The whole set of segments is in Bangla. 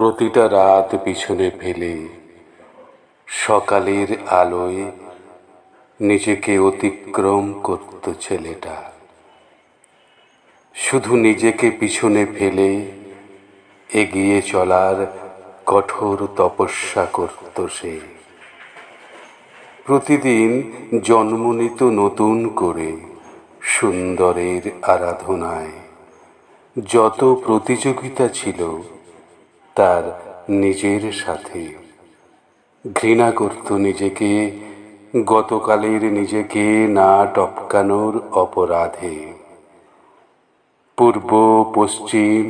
প্রতিটা রাত পিছনে ফেলে সকালের আলোয় নিজেকে অতিক্রম করত ছেলেটা। শুধু নিজেকে পিছনে ফেলে এগিয়ে চলার কঠোর তপস্যা করত সে। প্রতিদিন জন্ম নিত নতুন করে সুন্দরের আরাধনায়। যত প্রতিযোগিতা ছিল তার নিজের সাথে। ঘৃণা করত নিজেকে, গতকালের নিজেকে না টপকানোর অপরাধে। পূর্ব, পশ্চিম,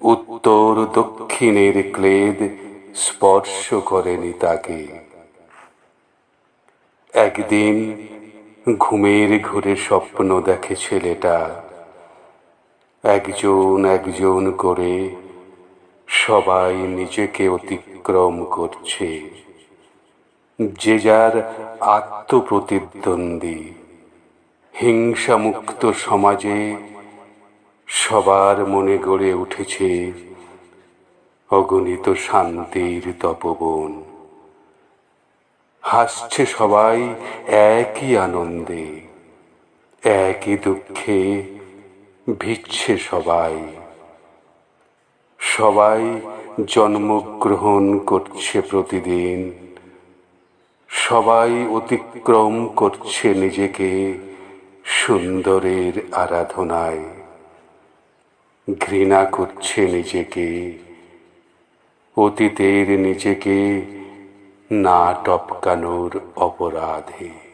উত্তর, দক্ষিণের ক্লেদ স্পর্শ করেনি তাকে। একদিন ঘুমের ঘুরে স্বপ্ন দেখে ছেলেটা, একজন একজন করে সবাই নিজেকে অতিক্রম করছে। যে যার আত্মপ্রতিদ্বন্দ্বী, হিংসামুক্ত সমাজে সবার মনে গড়ে উঠেছে অগণিত শান্তির তপবন। হাসছে সবাই একই আনন্দে, একই দুঃখে ভিচ্ছে সবাই। সবাই জন্মগ্রহণ করছে প্রতিদিন। সবাই অতিক্রম করছে নিজেকে সুন্দরের আরাধনায়। ঘৃণা করছে নিজেকে। অতীতের নিজেকে না টপকানোর অপরাধে।